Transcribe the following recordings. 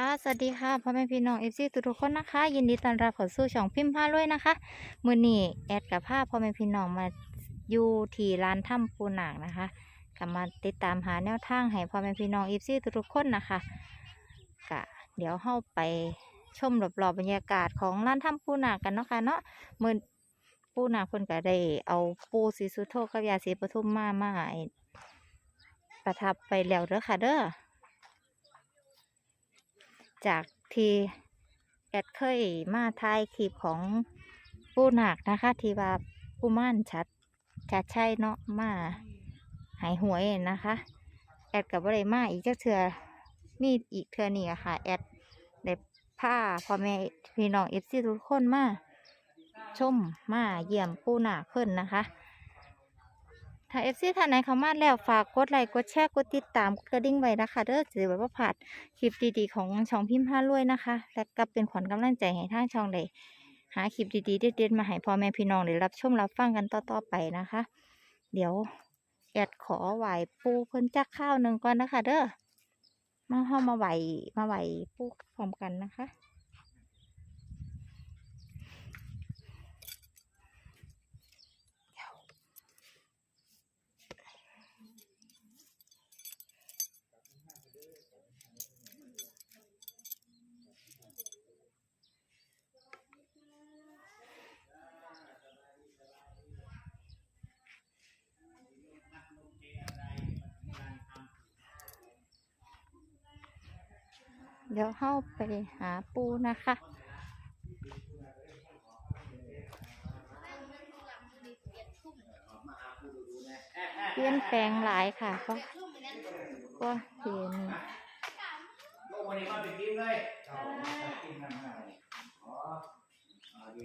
ค่ะ สวัสดีค่ะพ่อแม่พี่น้องเอฟซีทุกๆคนนะคะ ยินดีต้อนรับเข้าสู่ช่องพิมพ์ผ้าด้วยนะคะ มือนี้แอดกับผ้าพ่อแม่พี่น้องมาอยู่ที่ร้านถ้ำปูหนักนะคะก็มาติดตามหาแนวทางให้พ่อแม่พี่น้องเอฟซีทุกๆคนนะคะกะเดี๋ยวเข้าไปชมรอบๆบรรยากาศของร้านถ้ำปูหนักกันเนาะค่ะเนาะมือปูหนักเพิ่นก็ได้เอาปูสีสุโธกับยาสีปทุมมามาให้ประทับไปแล้วเด้อค่ะเด้อ จากที่แอดเคยมาถ่ายคลิปของปูหนักนะคะ ที่ว่าปูม่านชัดชัดใช่เนาะมาหายหวยนะคะ แอดกับว่าได้มาอีกเจ้าเถื่อมีอีกเถื่อนี่อะค่ะ แอดได้ผ้าพ่อแม่พี่น้องเอฟซีทุกคนมาชมมาเยี่ยมปูหนักเพิ่นนะคะ ถ้าเอฟซีท่านไหนเข้ามาแล้วฝากกดไลค์กดแชร์กดติดตามกดกระดิ่งไว้นะคะเด้อจะได้บ่พลาดคลิปดีๆของช่องพิมพ์ผ้ารวยนะคะ และก็เป็นขวัญกำลังใจให้ทางช่องได้หาคลิปดีๆเด็ดๆมาให้พ่อแม่พี่น้องได้รับชมรับฟังกันต่อๆไปนะคะ เดี๋ยวแอดขอไหวปูเพิ่นจักข้าวหนึ่งก่อนนะคะ เด้อมาเข้ามาไหวมาไหวปูพร้อมกันนะคะ เดี๋ยวเข้าไปหาปูนะคะ เปลี่ยนแปลงหลายค่ะก็ก็เห็นวันนี้มาเป็นเลยอ๋อ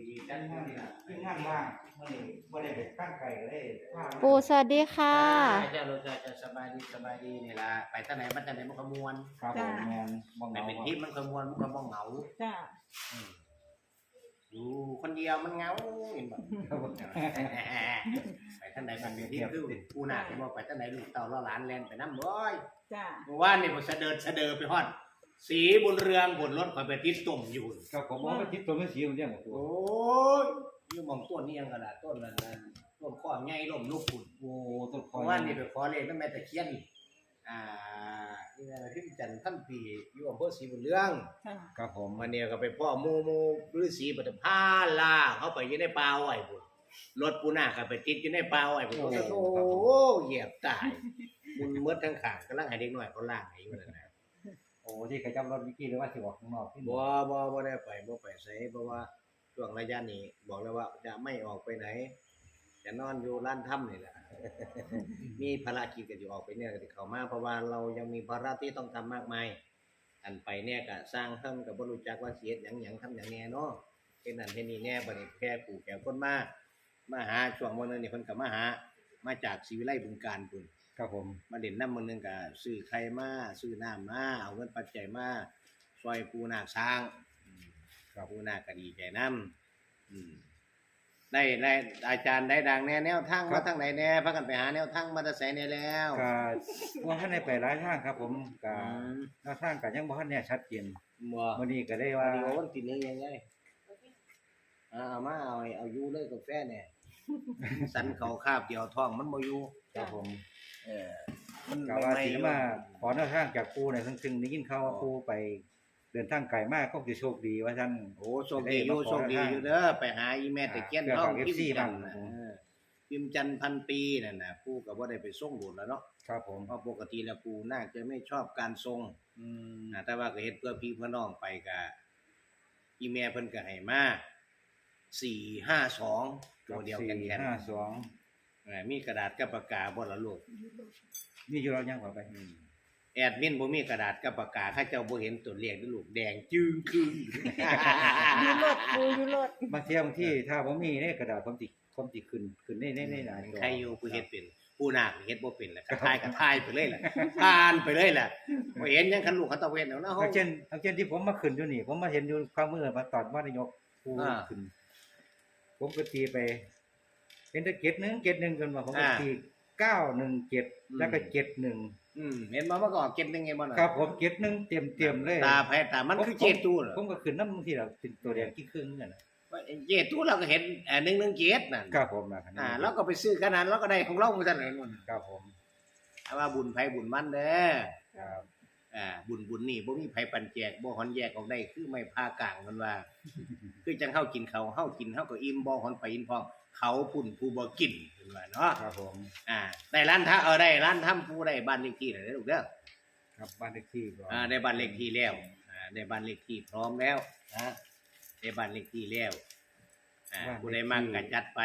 ดีๆจังเลยนะขึ้นงานว่าง มื่อนี้บ่ได้ไปตั้งไก่เลยว่าปูสวัสดีค่ะเจ้าเราจะจะสบายดีสบายดีนี่ล่ะไปตั้งไหนมันตั้งไหนมันขมวนครับผมแมนบ่ไปเหงาเป็นทีมมันขมวนมันก็บ่เหงาจ้าอืมอยู่คนเดียวมันเหงาเห็นบ่ ครับผมไปตั้งไหนมันเป็นทีมคือกูน่ะที่ว่าไปตั้งไหนลูกเต่าล้อหลานแล่นไปน้ำร้อยจ้าเมื่อวานนี่ผมเสดินเสดอไปฮอด สีบุญเรืองบนรถคอยไปติดตุ่มอยู่ ครับผมว่าทิศตัวมันสีมันเรียกว่าตัวโอ้ย อยู่หมองต้นนี่ยังกระดาษต้นนั้นน่ะต้นข้อใหญ่ล่มลูกขุ่นโอ้ต้นคเพราะว่านี่ไปขอเลขนั่นแม่ตะเคียนอ่านี่นะที่จันทร์ท่านปีอยู่อำเภอศรีบุญเรืองจ้าครับผมมาเนี่ยก็ไปพ่อหมูหมูฤาษีปฐมพาลาเขาไปอยู่ในป่าไว้พุ่นรถปูนาก็ไปติดอยู่ในป่าไว้พุ่นโอ้โหเหยียบตายมุนเมดทั้งขางกำลังให้เด็กน้อยเขาล่างให้อยู่นั่นนะโอ้ที่เขาจับรถวิกกี้หรือว่าสิออกข้างนอกที่บ่บ่บ่ได้ไปบ่ไปไสเพราะว่า ช่วงระยะนี้ บอกแล้วว่าจะไม่ออกไปไหน จะนอนอยู่ร้านถ้ำนี่แหละ มีภารกิจก็อยู่ออกไปเนี่ยก็สิเข้ามาเพราะว่าเรายังมีภาระที่ต้องทำมากมาย อันไปเนี่ยก็สร้างเพิ่มก็บ่รู้จักว่าสิเฮ็ดหยังหยังทำหยังแน่เนาะเฮ็ดนั่นเฮ็ดนี่แน่บัดนี้แค่ปู่แก่คนมามาหาช่วงมื้อนึงนี่เพิ่นก็มาหา มาจากศรีวิไลบึงการพุ่นครับผมมาเด่นน้ำมื้อนึงก็ซื้อไข่มาซื้อน้ำมาเอาเงินปัจจัยมาซอยปูนาคสร้าง อืมก็ปูนาคก็ดีใจนํอืมได้ได้อาจารย์ได้ดังแน่แนวทางมาทางไหนแน่พากันไปหาแนวทางมาแตะไสแน่แล้วก็ว่าท่านได้ไปหลายทางครับ ผมก็อืมแนวทางก็ยังบ่ทันแน่ชัดเจนบ่มื้อนี้ก็ได้ว่าว่าดีว่าวันติดเรื่องยังไงอ่าเอามาเอาให้เอาอยู่เลยกาแฟเนี่ย สันเขาคาบเดียวท้องมันบ่อยู่ครับผมเออมันก็ว่าไม่สิมาขอแนวทางจากปูเนี่ยซึ่งๆได้ยินข่าวว่าปูไป เดินทางไกลมากก็สิโชคดีว่าท่านโอ้โชคดีอยู่โชคดีอยู่เด้อไปหาอีแม่ตะเคียนเพื่อท้องของพิม FC พ์จันทร์บ้างน่ะเออพิมพ์จันทร์พันปีนั่นน่ะปู่ก็บ่ได้ไปส่งโดดแล้วเนาะครับผมเพราะปกติแล้วปู่น่าจะไม่ชอบการทรงอืมนะแต่ว่าก็เฮ็ดเพื่อพี่เพื่อน้องไปก็อีแม่เพิ่นก็ให้มา452ตัวเดียวกันแค่ห้าสองเออมีกระดาษกับปากกาบ่ล่ะลูกนี่อยู่เรายังต่อไป แอดมินบ่มีกระดาษกับปากกาเขาเจ้าบ่เห็นตัวเลขเด้อลูกแดงจึงครึ่งยูโรดปูยูโรดบางเที่ยบางที่ถ้าผมมีในกระดาษผมติผมติขึ้นขึ้นในในในหน้าจอใครอยู่ผู้เฮ็ดเป็นผู้นาคเฮ็ดบ่เป็นแหละก็ทายก็ทายไปเลยแหละผ่านไปเลยแหละบ่เห็นหยังคันลูกเขาตะเวนแล้วนะเฮาเอาเช่นเอาเช่นที่ผมมาขึ้นอยู่นี่ ผมมาเห็นอยู่ความมือมาตอนว่านายกผู้อ่าขึ้นผมก็ตีไปเป็นตะเก็ดหนึงเก็ดหนึงกันมาผมก็อ่า ตี เก้าหนึ่งเจ็ดอืมแล้วก็เจ็ดหนึ่งอืมเห็นบ่มันก็ออกเก็ตหนึงไงบ่น่ะครับผมเจ็ดหนึ่งเต็มเต็มๆเลยตาแพ้ตามันคือเจตูเหรอผมก็ขึ้นน้ำที่เราเป็นตัวแดงที่ครึ่งนั่นนะเจตูเราก็เห็นเอ่อ1 1เจตนั่นครับผมนะอ่าเราก็ไปซื้อขนาดเราก็ได้ของเราเหมือนกันเลยนู่นครับผมเอาว่าบุญไผบุญมันเด้อครับอ่าบุญบุญนี่บ่มีไผปันแจกบ่หอนแยกออกได้คือไม่พากลางมันว่า คือจังเฮากินเขาวเฮากินเฮาก็อิ่มบ่หอนไปอิ่มพอง เขาปุ่นผู้บ่กินเพิ่นว่าเนาะครับผมอ่าได้ร้านท้าเออได้ร้านทำผู้ได้บ้านเลขที่แล้วเด้อลูกเด้อครับบ้านเลขที่ก็อ่าได้บ้านเลขที่แล้วอ่าได้บ้านเลขที่พร้อมแล้วนะได้บ้านเลขที่แล้วอ่าผู้ใดมากก็จัดไป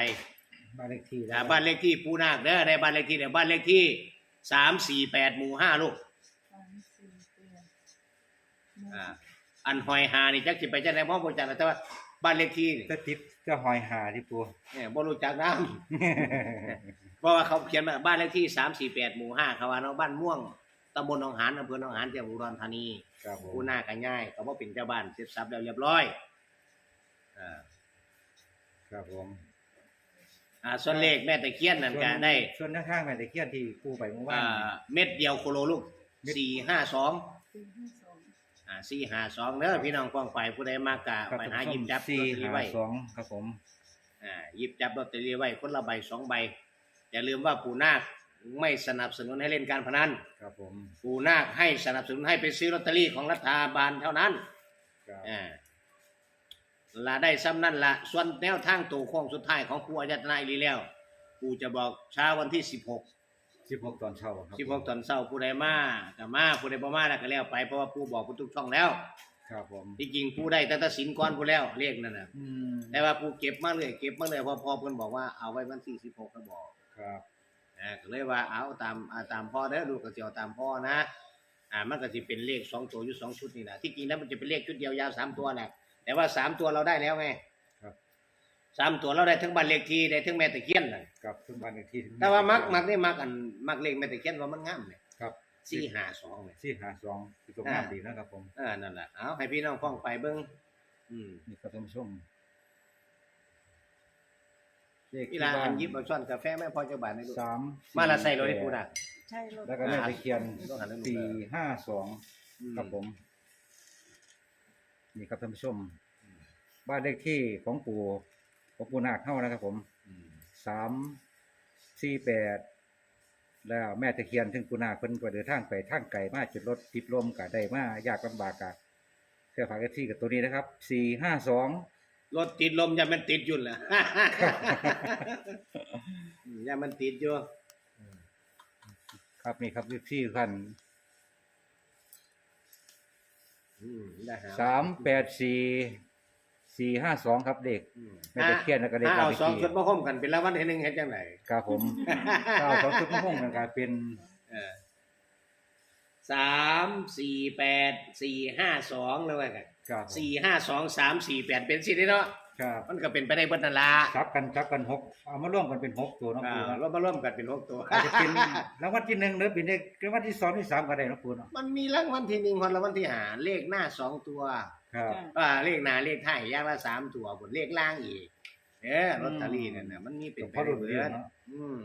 บ้านเลขที่อ่าบ้านเลขที่ปูนาคเด้อได้บ้านเลขที่เด้อบ้านเลขที่348หมู่5ลูกสามสี่แปดอ่าอันหอยหานี่จักสิไปจังได๋พ่อบ่จักแต่ว่าบ้านเลขที่นี่จะติด จะหอยหาที่ปูเนี่ยบ่รู้จักนำเพราะว่าเขาเขียนว่าบ้านเลขที่348หมู่5เขาว่าเนาะบ้านม่วงตำบลหนองหานอำเภอหนองหานจังหวัดอุดรธานีครับผมผู้หน้าก็ง่ายเขาบ่เป็นเจ้าบ้านเสร็จสับแล้วเรียบร้อยอ่าครับผมอ่าส่วนเลขแม่ตะเคียนนั่นก็ได้ส่วนหน้าข้างแม่ตะเคียนที่ปูไปเมื่อวาอ่านเม็ดเดียวโคโลลูกเม็ดสี่ห้าสอง สี่ห้าสองอ่า สี่ห้าสองเด้อพี่น้องกว้างไปผู้ใดมากกะครับไปผมหาหยิบจับลอตสี่เตอรี่หาไว้สองครับผมอ่าหยิบจับลอตเตอรี่ไว้คนละใบสองใบ อย่าลืมว่าปู่นาคไม่สนับสนุนให้เล่นการพนันครับผมปู่นาคให้สนับสนุนให้ไปซื้อลอตเตอรี่ของรัฐบาลเท่านั้นครับอ่าละได้ซ้ำนั่นละส่วนแนวทางตัวโค้งสุดท้ายของปู่อาจารย์นายลีแล้ว ปู่จะบอกเช้าวันที่สิบหก สิบหกตอนเช้าครับสิบหกตอนเช้าผู้ใดมาก็มาผู้ใดบ่มาแล้วก็แล้วไปเพราะว่าปู่บอกผู้ทุกช่องแล้วครับผมที่จริงปู่ได้แต่ตัดสินก่อนผู้แล้วเรียกนั่นน่ะอืมแต่ว่าปู่เก็บมาเลยเก็บมาเลยเพอพอเพิ่นบอกว่าเอาไว้วันที่สิบหกก็บอกครับอ่าก็เลยว่าเอาตามอ่าตามพ่อเด้อลูกก็สิเอาตามพ่อนะอ่ามันก็สิเป็นเลขสองตัวอยู่สองชุดนี่แหละที่จริงแล้วมันจะเป็นเลขชุดเดียวยาวสามตัวแหละแต่ว่าสามตัวเราได้แล้วไงครับ สามตัวเราได้ทั้งบ้านเลขที่ได้ทั้งแม่ตะเคียนน่ะครับซึ่งบ้านเลขที่แต่ว่ามักมักนี่มักอันมักเลขแม่ตะเคียนว่ามันงามเลยครับสี่ห้าสองเลยสี่หาสองคือตรงงามดีนะครับผมอ่านั่นแหละเอาให้พี่น้องฟ้องไปเบิ่งอืมนี่ก็ท่านผู้ชมเลขอีที่หลาบ้าอันนหยิบเอาช้อนกาแฟแม่พอจะบาทในลูกสามมาละใส่รถให้ปูน่ะใช่รถแล้วก็แม่ตะเคียนต้องหันให้ลูก สี่ห้าสองอืม ครับผม นี่ครับท่านผู้ชม บ้านเลขที่ของปู่ ของปู่นาคเข้านะครับผมอืมสามสี่แปดแล้วแม่ตะเคียนถึงปู่นาคเพิ่นก็เดินทางไปทางไกลมาจุดรถติดลมกะได้มายากลำบากกะเสื้อผ้าเอฟซีกับตัวนี้นะครับสี่ห้าสองรถติดลมอย่ามันติดอยู่แหละอืมอย่ามันติดอยู่ครับนี่ครับเอฟซีท่านอืมได้หาสามแปดสี่ สี่ห้าสองครับเด็กอืมแม่ตะเคียนแล้วก็เลขถ้าบ้านเอาเลขสองที่ชุดมาห่มกันเป็นรางวัลที่หนึ่งเฮ็ดจังไดครับผมก้าสองชุดมะม่วงกันกลายเป็นเออสามสี่แปดสี่ห้าสองเลยว่ากันครับผมสี่ห้าสองสามสี่แปดเป็นสิได้เนาะครับมันก็เป็นไปได้เบิดนั่นละทับกันทับกันหกเอามาร่วมกันเป็นหกตัวเน้องอ่าปูเนาะเรามาร่วมกันเป็นหกตัวอาจจะเป็นรางวัลที่หนึ่งหรือเป็นเลขรางวัลที่สองที่สามก็ได้เน้องปูเนาะมันมีรางวัลที่หนึ่งคนรางวัลที่หาเลขหน้าสองตัว ครับจ้ะอ่าเลขหน้าเลขท้ายอย่างละสามตัวบนเลขล่างอีกเออลอตเตอรี่นั่นน่ะมันมีเป็นหลวงไปพ่อได้รุ่นเบิเดียวดเนาะ อืม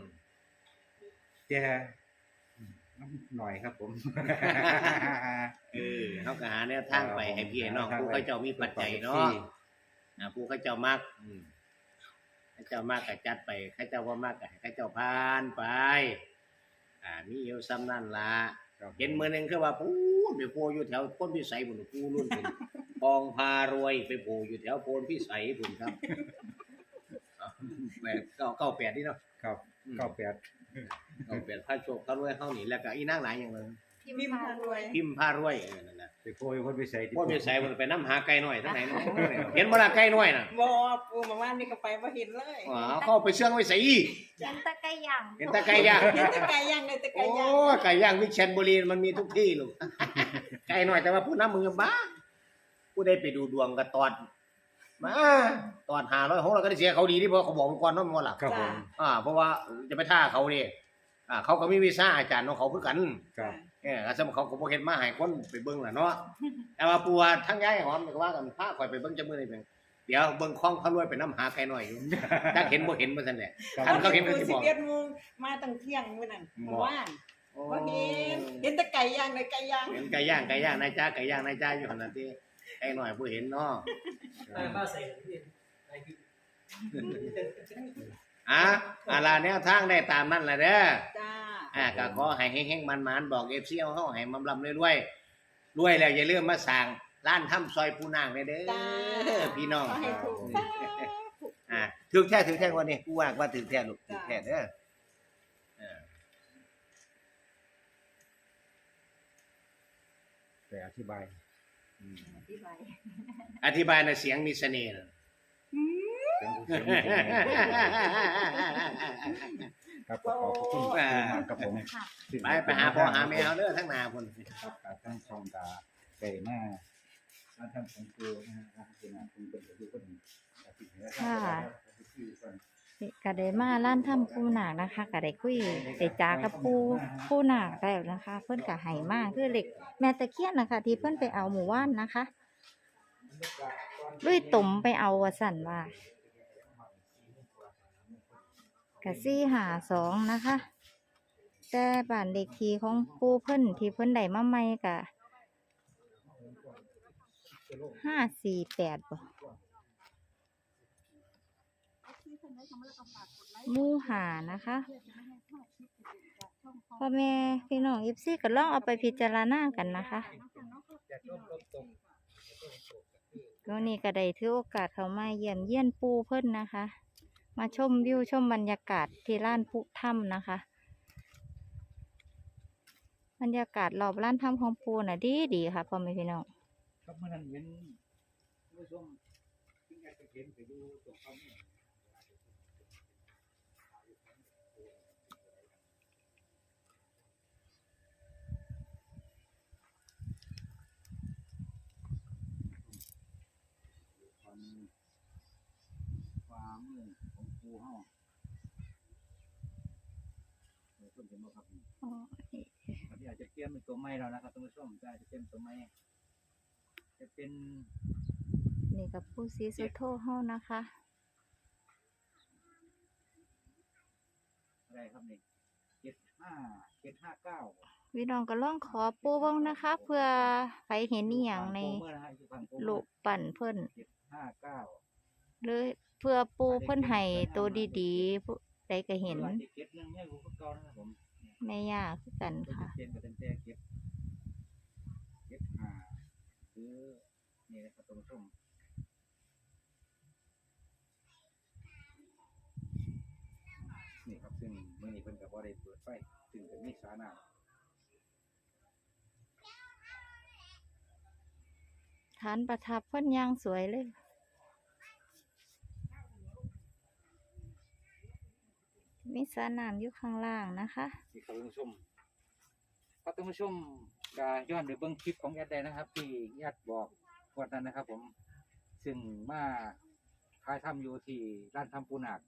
แจน้ำหน่อยครับผม เออเขาก็หาแนวทางไปให้พี่ให้น้องผู้เขาเจ้ามีปัจจัยเนาะอ่าผู้เขาเจ้ามากอืมเขาเจ้ามากก็จัดไปเขาเจ้าว่ามากก็ให้เขาเจ้าผ่านไป อ่ามีอยู่ซ้ำนั่นละครับเห็นมือหนึ่งคือว่าพูดไปโพอยู่แถวพ้นพิสัยบุญผู้รุ่นเป็น กองพารวยไปโผล่อยู่แถวโพนพิสัยบุญครับเอาแปดเก้าเก้าแปดนี่เนาะครับอืมเก้าแปดเก้าแปดพระโชคพระรวยเข้าหนีแล้วก็อีนางหลายอย่างเลยพิมพ์พารวยพิมพ์พารวยเออนั่นน่ะไปโพยคนไปใส่ที่พ้นพิสัยบุญไปน้ำหาไก่น้อยทั้งไหนเนาะเห็นเวลาไก่น้อยน่ะบอปูมาว่านนี่ก็ไปว่าเห็นเลยอ๋อเข้าไปเชื่องไว้ใส่อีเห็นแตะไก่ย่างเห็นแต่ไก่ย่างเห็นแต่ไก่ย่างเลยแต่ไก่โอ้ย่างยไก่ย่างวิเชียรบุรีมันมีทุกที่ลูกไก่น้อยแต่ว่าผู้น้ำมึงยังบ้า ผู้ได้ไปดูดวงก็ตอดมาตอดหาร้อยหกเราก็ได้เสียเขาดีที่เพราะเขาบอกก่อนว่ามันว่าหลักครับผมอ่า เพราะว่าจะไปท่าเขาดิอ่า เขาก็มีวีซ่าอาจารย์ของเขาคือกันครับเออแล้วสมเขาก็บ่เฮ็ดมาให้คนไปเบิ่งล่ะเนาะแต่ว่าปัวทั้งย้ายหอมก็ว่ากันพาข่อยไปเบิ่งจักมื้อนี่เป็นเดี๋ยวเบิ่งคล้องพระรวยไปน้ำหาไก่หน่อยอยู่ถ้าเห็นบ่เห็นบ่ซั่นแหละครับท่านเขาเห็นปูก็สิสิบอกเอ็ดโมงมาตั้งเที่ยงมื้อนั้นหมอเมื่อวานบ่เห็นเห็นแต่ไก่ย่างเลยไก่ย่างเห็นไก่ย่างไก่ย่างนายจ้าไก่ย่างนายจ้าอยู่หั่นน่ะติ ไก่หน่อยบ่เห็นเนาะบ้าใส่ที่ไอ้ที่อะอาลาแนวทางได้ตามนั้นแหละเด้อจ้าอ่าก็ขอให้เฮงๆมันๆบอก FC เอาเฮาให้มั่ำๆรวยๆรวยแล้วอย่าลืมมาสร้างร้านทำซอยปูนางเด้อจ้าพี่น้องขอให้ถูกอ่าถือแท้ถือแท้วันนี้กูว่าว่าถือแท้ลูกถือแท้เด้อเออแต่อธิบาย อืมอธิบายอธิบายในเสียงมีเสน่ห์น่ะเสียงผู้เสียงผู้เสียงครับขอบคุณมากครับผมไปไปหาพ่อหาแม่เอาเด้อทั้งหนาพุ่นครับการทั้งช่องกาไก่มาการทำของครูนะฮะการเป็นงานคุณเป็นผู้คนตัดสิน ใจครับก็ได้มาร้านทำปูหนักนะคะก็ได้คุยได้จากับปูปูหนักแล้วนะคะ เพิ่อนก็ให้มากคือเหล็กแม่ตะเคียนนะคะ ที่เพิ่อนไปเอาหมู่ว่านนะคะลุยตุ่มไปเอาสั่นว่ากะซี่หาสองนะคะ แต่บ้านเลขที่ของปูเพิ่อนที่เพิ่อนได้มาใหม่กะห้าสี่แปดบ่ ห มู่หานะคะพ่อแม่พี่น้องอิฟซี่ก็ลองเอาไปพิจารณากันนะคะก็นี่ก็ได้ถือโอกาสเขามาเยี่ยมเยี่ยนปูเพิ่นนะคะ มาชมวิวชมบรรยากาศที่ร้านปุถ้ำนะคะ บรรยากาศรอบร้านถ้ำของปูน่ะดีดีค่ะพ่อแม่พี่น้องครับเมื่อนั้นเห็นผู้ชมที่อยากจะเห็นไปดูตรงเขาเนี่ย ความความมือ ของครูเฮาเดี๋ยวต้นเห็นบ่ครับนี่อ๋อนี่อันนี้อาจจะเตรียมเป็นตัวไม้แล้วนะครับท่านผู้ชมจะอาจจะเตรียมตัวไม้จะเป็นนี่กับปูซีสุโธเฮานะคะอะไรครับนี่เจ็ดห้าเจ็ดห้าเก้าพี่น้องก็ลองขอปูเบ้างนะคะ เพื่อใครเห็นอีหยังในเมื่อนะฮะอยู่ฝั่งโปรลูกปั่นเพิ่นเจ็ดห้าเก้าหรือ เพื่อปูเพิ่นให้ตัวดีๆผู้ใดก็เห็นเจ็ดหนึ่งเนี่ยรู้ก็เก่านะครับผมแม่ย่าคือกันตัวค่ะเจ็ดเป็นแต่เจ็ดเจ็ดห้าหรือนี่นะครับท่านผู้ชมนี่ครับซึ่งเมื่อนี้เพิ่นกับว่าได้เปิดไฟซึ่งเป็นนิสานาฐานประทับเพิ่นย่างสวยเลย มีสระน้ำอยู่ข้างล่างนะคะนี่ครับท่านผู้ชมครับท่านผู้ชมก็ย้อนไปเบิ่งคลิปของแอดได้นะครับ ที่แอดบอกวันนั้นนะครับ ผมซึ่งมาถ่ายทำอยู่ที่ร้านทำปูนาค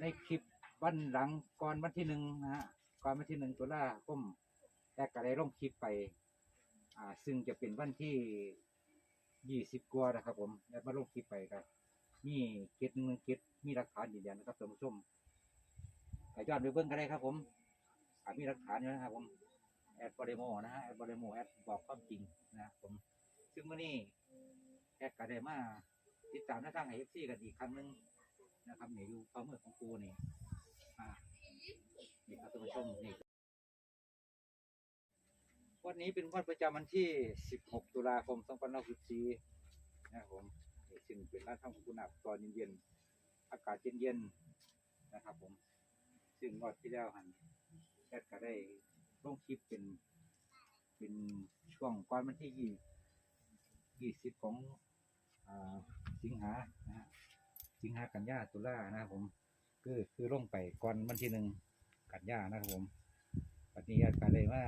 ในคลิปวันหลังก่อนวันที่หนึ่งนะฮะก่อนวันที่หนึ่งตุลาคมแอดก็ได้ลงคลิปไป อ่า ซึ่งจะเป็นวันที่ยี่สิบกว่านะครับ ผมแอดมาลงคลิปไปครับมีเกตหนึ่งเกตมีหลักฐานยืนยันนะครับท่านผู้ชม ไปย้อนไปเบิ่งกันได้ครับ ผมอามีหลักฐานอยู่นะครับ ผมแอดบริโมนะฮะแอดบริโมแอดบอกความจริงนะครับผม ซึ่งวันนี้แอดก็ได้มาติดตามหน้าทางไอเอฟซีกันอีกครั้งหนึ่งนะครับเนี่อยู่ความมือของกูนี่อ่านี่ครับท่านผู้ชมนี่วันนี้เป็นวันประจำวันที่ 16 ตุลาคม 2564นะครับผมซึ่งเป็นร้านทำของคุณอับตอนเย็นๆ อากาศเย็นๆ นะครับผม ซึ่งงวดที่แล้วหันแอดก็ได้ลงคลิปเป็น เป็นช่วงก่อนวันที่ยี่ยี่สิบของอ่าสิงหานะฮะสิงหากันยาตุลานะครับผม คือคือลงไปก่อนวันที่หนึ่งกันยานะครับผมวันนี้แอดก็เลยว่า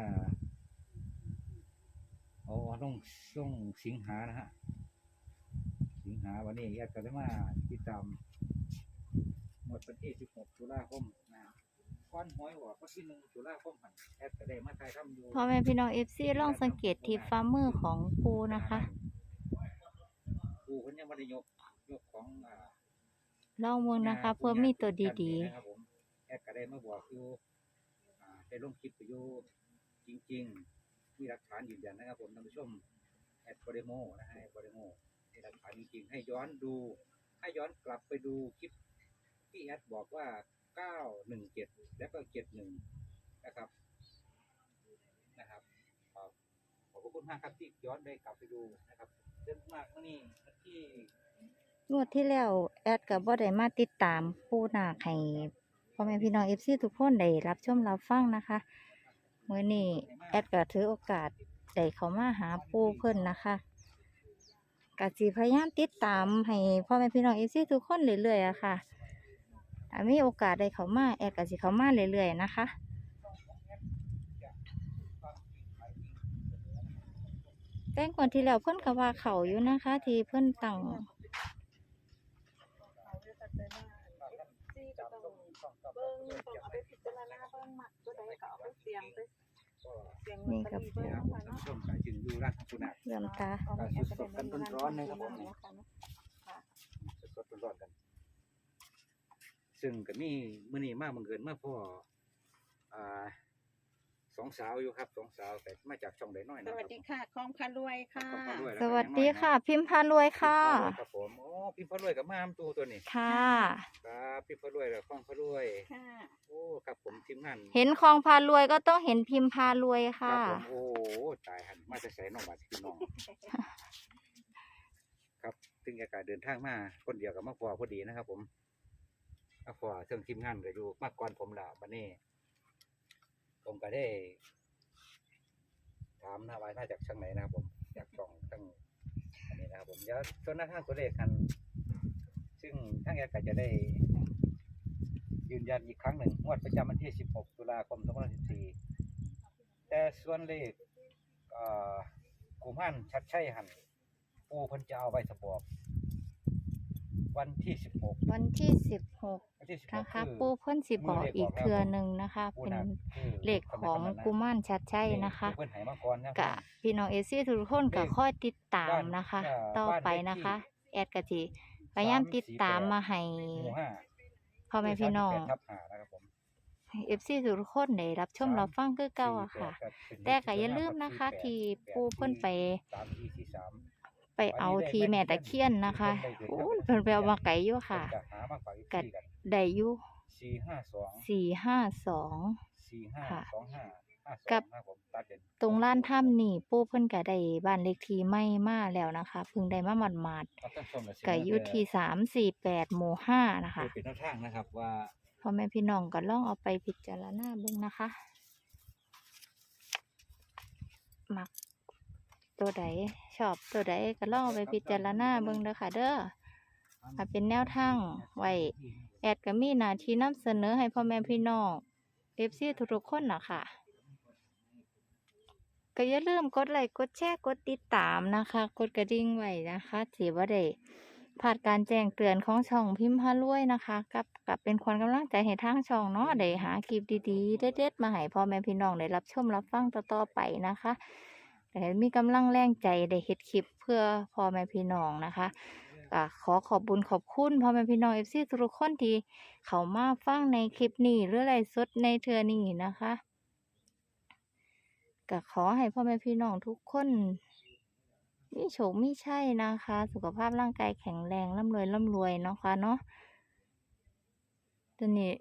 เอาเอาลงลงสิงหานะฮะ สิงหาวันนี้แอดก็เลยมาติดตามหมดวันที่16ตุลาคม ก้อนหวยออกวันที่หนึ่งตุลาคมหันแอดก็ได้มาถ่ายทำอยู่พ่อแม่พี่น้องเอฟซีลองสังเกตที่ฟ้ามือของปูนะคะ ปูเพิ่นยังยังไม่ได้ยกยกของอ่าลองเมืองนะคะ เพื่อมีตัวดีนะครับผมแอดก็ได้มาบอกอยู่อ่าได้ลงคลิปไปอยู่จริง ๆ มีหลักฐานยืนยันนะครับ ผมท่านผู้ชมแอดบริโมนะฮะแอดบริโมมีหลักฐานจริงๆให้ย้อนดู ให้ย้อนกลับไปดูคลิปที่แอดบอกว่า 917แล้วก็71นะครับนะครับขอบขอบคุณมากครับที่ย้อนได้กลับไปดูนะครับเรื่องมากนี้วันที่งวดที่แล้วแอดกับบ่ได้มาติดตามปูนาให้พ่อแม่พี่น้องเอฟซีทุกคนได้รับชมรับฟังนะคะเมื้อนี้แอดก็ถือโอกาสได้เขามาหาปูเพิ่นนะคะกะสิพยายามติดตามให้พ่อแม่พี่น้องเอฟซีทุกคนเรื่อยๆอะค่ะ ถ้ามีโอกาสได้เข้ามาแอดก็สิเข้ามาเรื่อยๆนะคะ แต่งวันที่แล้วเพิ่นก็ว่าเขาอยู่นะคะ ที่เพิ่นตั้งซี่ก็ต้องเบิ่งต้องเอาไปพิจารณาเบิ่งมักตัวใดก็เอาไปเสี่ยงไปเสี่ยงนี่ครับเบิ่งครับค่ะท่านเนาะผู้ชมสายจึงอยู่ร้านคุณอาเลื่อมตาเอาไปสดๆกันร้อนๆเลยครับผมสดๆร้อนๆกัน ซึ่งก็มีมื้อนี้มาบังเกินมาพ่ออ่าสองสาวอยู่ครับสองสาวแต่มาจากช่องใดน้อยสนะวัสดีค่ะคลองพารวยค่ะขอบคุณด้วยสวัสดีค่ะ พิมพารวยค่ะ ครับผมโอ้พี่พ่อรวยกับมามตัวตัวนี้ค่ะ ครับพี่พ่อรวยกับข้องพ่อรวยค่ะ โอ้ครับผมทีมงานเห็นคลองพารวยก็ต้องเห็นพิมพารวยคค่ะ รับผมโอ้ตายหันมาจะใส่น้องบาดพี่น้องครับถึงอากาศเดินทางมาคนเดียวกับมาพอพอดีนะครับ ผม มาพอเชิงทีมงานก็อยู่มากก่อนผมละบัดนี้ ผมก็ได้ ถามนะว่ามาจากช่างไหนนะครับผมจากช่องตั้งอันนี้นะครับผมเดี๋ยวส่วนหน้าทางตัวเลขคัน ซึ่งท่างแอก็จะได้ ยืนยันอีกครั้งหนึ่งงวดประจำวันที่ 16 ตุลาคม 2514 แต่ส่วนเลขเอ่อกุมารชัดชัยหัน ปูเพิ่นจะเอาไว้สบอกวันที่ 16 วันที่สิบหก นที่นะ16คะคือปูเพิ่นสิบอกอีกเทือหนึ่งนะคะปูเป็นน่ะคือเลขของกุมารชัดชัยนะคะเพิ่นให้มาก่อนนะกะพี่น้องเอซี่ทุกคนก็เลขค่อยติดตามนะคะบ้านต่อไปบ้านเลขที่นะคะ แอดกะจิพยายามติดตามมาให้หมู่ห้าพ่อแม่พี่น้อง38ทับห้านะครับผมเอฟซีทุกคนได้รับชมรับฟังคือเก่าอะค่ะ แต่ก็อย่าลืมนะคะ ที่ปูเพิ่นไปสามสี่สี่สามไปเอาทีแม่ตะเคียนนะคะโอ้ยเพิ่นไปเอามาไกลอยู่ค่ะเพิ่นก็หามาฝากอีกกัดทีกัน ได้อยู่สี่ห้าสองสี่ห้าสอง สี่ห้าค่ะสองห้าห้าสองกับ ครับผมตัดเด่นตรงล้านถ้ำนี่ปู่เพิ่นก็ได้บ้านเลขที่ไม่มาแล้วนะคะเพิ่งได้มาหมาดครับท่านผู้ชมและสิ่งๆก็อยู่ที่สามสี่แปดหมู่ห้านะคะคือเป็นแนวทางนะครับ ว่าพ่อแม่พี่น้องก็ลองเอาไปพิจารณาเบิ่งนะคะมักตัวใดชอบตัวใดก็ลองเอาไปพิจารณาเบิ่งเด้อค่ะ เด้อถ้าเป็นแนวทางไว้แอดก็มีหน้าที่นำเสนอให้พ่อแม่พี่น้องเอฟซีทุกๆคนนะคะก็อย่าลืมกดไลค์กดแชร์กดติดตามนะคะ กดกระดิ่งไว้นะคะถือว่าได้พลาดการแจ้งเตือนของช่องพิมพ์พารวยนะคะกับกับเป็นควรกำลังใจให้ทางช่องเนาะได้หาคลิปดีๆเด็ดๆมาให้พ่อแม่พี่น้องได้รับชมรับฟังต่อๆไปนะคะแต่มีกำลังแรงใจได้เฮ็ดคลิปเพื่อพ่อแม่พี่น้องนะคะ ก็ขอขอบบุญขอบคุณพ่อแม่พี่น้องเอฟซีทุกคนที่เขามาฟังในคลิปนี้หรือไลฟ์สดในเทือนี้นะคะก็ขอให้พ่อแม่พี่น้องทุกคนมีโฉมมีใช่นะคะ สุขภาพร่างกายแข็งแรงร่ำรวยร่ำรวยเนาะคะเนาะตัวนี้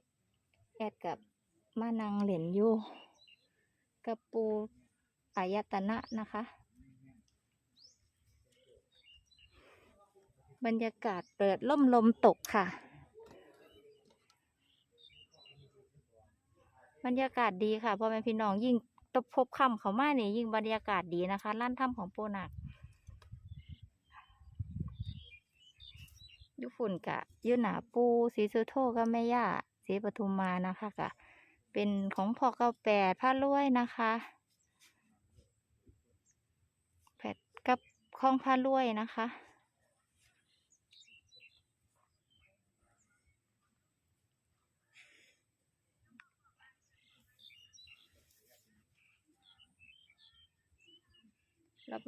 แอดกับมานังเหรียญอยู่กับปูอายตนะนะคะ บรรยากาศเปิดล่มลมตกค่ะ บรรยากาศดีค่ะพ่อแม่พี่น้องยิ่งตบพบคำเขามาเนี่ยยิ่งบรรยากาศดีนะคะล้านถ้ำของโปนักยุฝุ่นกะยุหนาปูสีสุโธก็แม่ย่าสีปทุมมานะคะกะเป็นของพ่อเก้าแปดผ้ารวยนะคะแผดกับของผ้ารวยนะคะ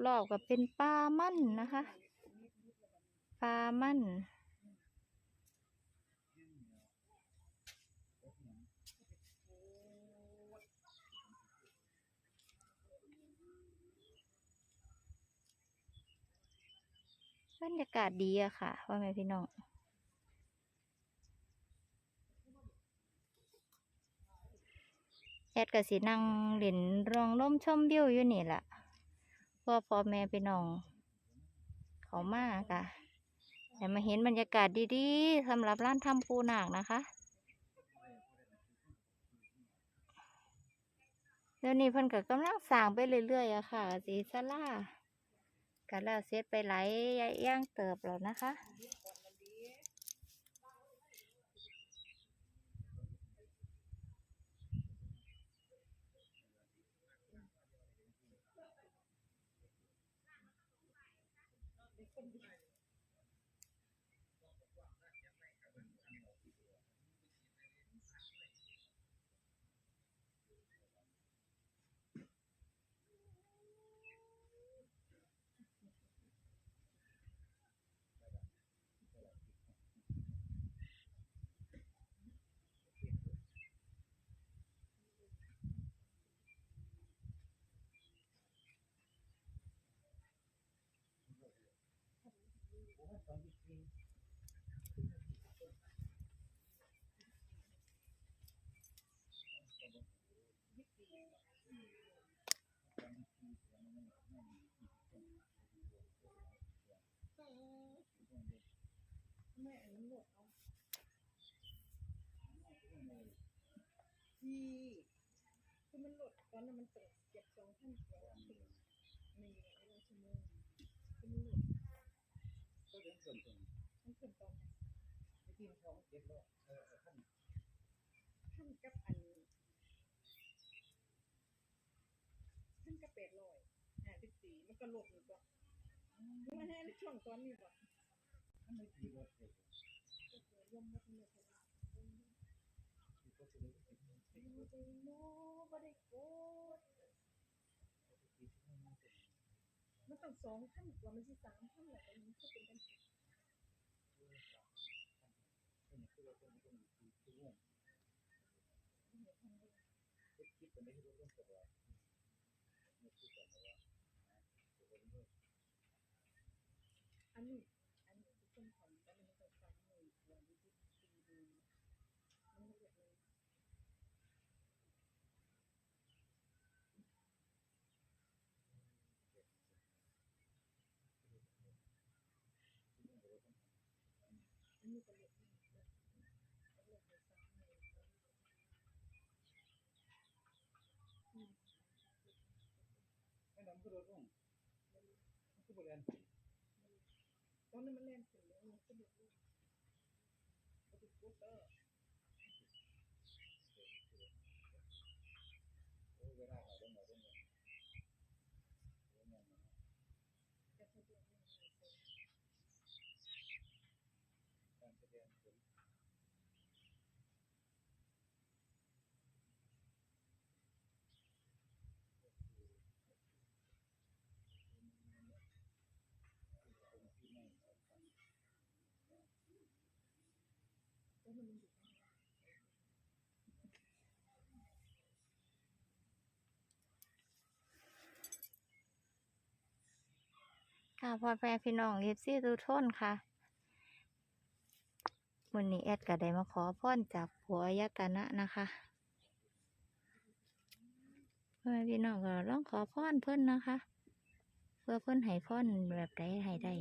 รอบๆก็เป็นปลามั่นนะคะปลามันบรรยากาศดีอะค่ะว่าไหมพี่น้องแอดก็สินั่งเล่นรองล่มชมวิวอยู่นี่แหละ พ่อพ่อแม่พี่น้อง เขามากอะแต่มาเห็นบรรยากาศดีๆสำหรับร้านทำปูหนักนะคะเดี๋ยวนี้เพิ่นก็กำลังสร้างไปเรื่อยๆอะค่ะสีสลาก็แล้วเสร็จไปหลายย่างเติบแล้วนะคะ ที่คือมันหลดตอนนั้นมันตกเจ็ดสองพันกว่าถึงในเวลาชั่โมงคือมันหลด ก็เดิน ส่วนตรงมันขึ้นตอนไหนที่มันท้องเจ็ดร้อยเออขั้นท่านกับอันท่านกับแปดร้อยห้าสิบสี่มันก็หลดอยู่ก่อนมันให้ช่วงตอนนี้ก่อนขั้นไม่กี่รถเลยรวมหมดเลยค่ะที่ก็จะได้ติดโน้ตโน้บ่ได้โกดมันต้องสองพันกว่ามันสิสามพันแหละมันก็เป็นกัน เป็นคือเราเป็นคนที่ที่ง่วงคิดคิดเป็นได้ที่รู้เรื่องตัวไม่คิดแต่ว่าตัวเองด้วยอันนี้อันนี้ทุกคนของแต่มันก็ฟังเลยว่าวิธีตีดูมันละเอียดเลยอันนี้ก็เรียกว่าเรียกว่าสามเลยอืม ไม่นำก็รถลงก็บริเวณตอนนั้นมันแล่นถึงแล้วมันก็เรียกว่าปฏิกูเตอร์ เวลาเราต้องมาเรื่องเงินเรื่องเงิน จะสะดวกยังไงเสร็จ การแสดงผล แล้วมันอยู่ข้างใน ค่ะพ่อแม่พี่น้องเอฟซีทุกท่นค่ะวันนี้แอดก็ได้มาขอพรจากผัวยากานะนะคะพ่อแม่พี่น้องก็ลองขอพรเพิ่นนะคะ เพื่อเพิ่นให้พรแบบใดให้ได้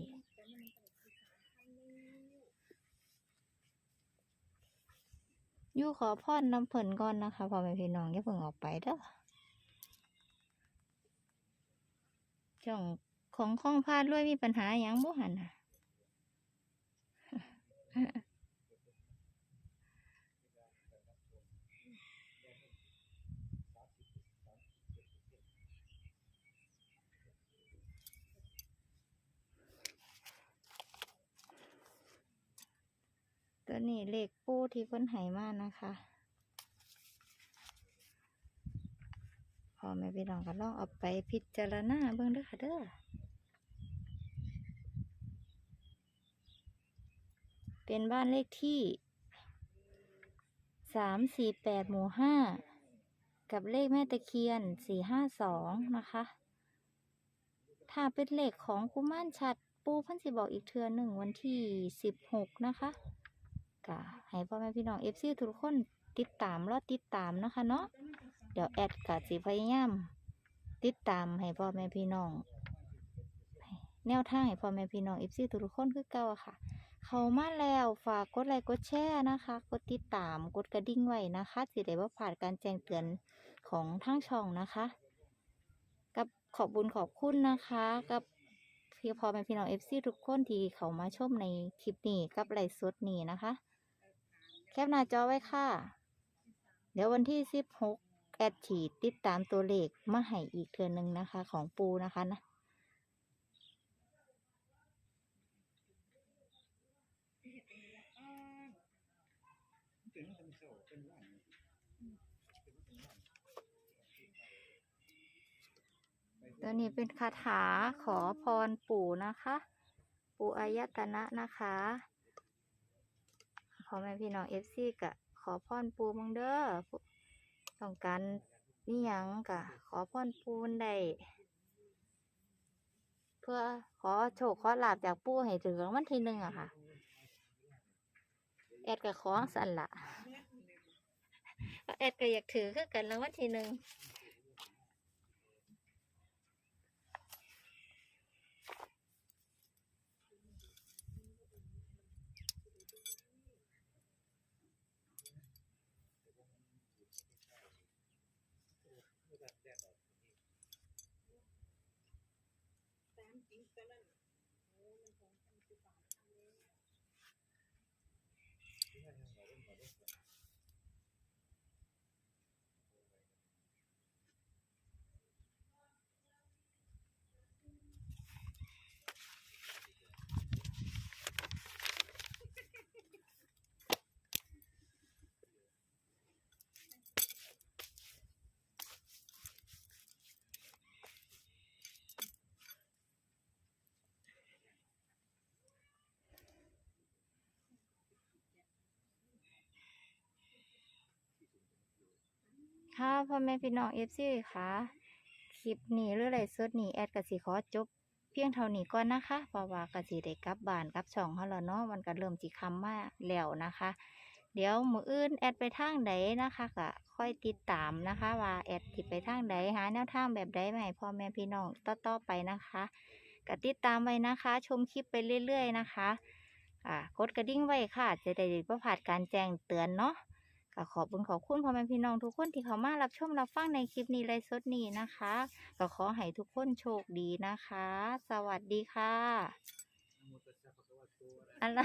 ยู่ขอพรน้ำเพิ่นก่อนนะคะพ่อแม่พี่น้องอย่าเพิ่งออกไปเด้อช่อง ของข้องพาดด้วยมีปัญหาอย่างบ่หันน่ะตัวนี้เลขปูที่เพิ่นให้มานะคะ พอแม่พี่น้องก็ลองเอาไปพิจารณาเบิ่งเด้อค่ะเด้อ เป็นบ้านเลขที่สามสี่แปดหมู่ห้ากับเลขแม่ตะเคียนสี่ห้าสองนะคะ ถ้าเป็นเลขของกุมารชัดปูพันสิบอกอีกเทือหนึ่งวันที่สิบหกนะคะก็ให้พ่อแม่พี่น้องเอฟซีทุกคนติดตามรอติดตามนะคะเนาะเดี๋ยวแอดกับสิพยายามติดตามให้พ่อแม่พี่น้อง แนวทางให้พ่อแม่พี่น้องเอฟซีทุกคนคือเก่าค่ะ เขามาแล้วฝากกดไลค์กดแชร์นะคะ กดติดตามกดกระดิ่งไว้นะคะสิได้ว่าผ่านการแจ้งเตือนของทางช่องนะคะ กับขอบบุญขอบคุณนะคะ กับพี่พ่อแม่พี่น้องเอฟซีทุกคนที่เขามาชมในคลิปนี้กับไลฟ์สดนี้นะคะ แคปหน้าจอไว้ค่ะ เดี๋ยววันที่สิบหกแอดฉีดติดตามตัวเลขมาให้อีกเทือนหนึ่งนะคะ ของปูนะคะนะ ตัวนี้เป็นคาถาขอพรปู่นะคะ ปู่อายตนะนะคะพ่อแม่พี่น้องเอฟซีกะขอพรปู่มังเด้อต้องการนี่ยังกะ ขอพรปู่มันได้เพื่อขอโชคขอลาบจากปู่ให้ถึงรางวัลที่หนึ่งอะค่ะแอดกับของสันละแอดก็อยากถือคือกันรางวัลที่หนึ่ง ตามจริงตอนนั้นโอ้มันของพันสิบบาทเลย ค่ะพ่อแม่พี่น้องเอฟซีค่ะคลิปนี้หรือไรสดนี้แอดกสิขอจบ เพียงเท่านี้ก่อนนะคะเพราะว่ากสิได้กลับบ้านกลับช่องเขาแล้วเนาะมันก็เริ่มจิคำมากแล้วนะคะ เดี๋ยวมืออื่นแอดไปทางใดนะคะก็ค่อยติดตามนะคะ ว่าแอดติดไปทางใดหาแนวทางแบบใดมาให้พ่อแม่พี่น้องต่อๆไปนะคะก็ติดตามไว้นะคะ ชมคลิปไปเรื่อย ๆ นะคะอ่ากดกระดิ่งไว้ค่ะ จะได้ประพลาดการแจ้งเตือนเนาะ ก็ขอบคุณขอบคุณพ่อแม่พี่น้องทุกคนที่เข้ามารับชมรับฟังในคลิปนี้ไลฟ์สดนี้นะคะ ก็ขอให้ทุกคนโชคดีนะคะ สวัสดีค่ะอัลลอ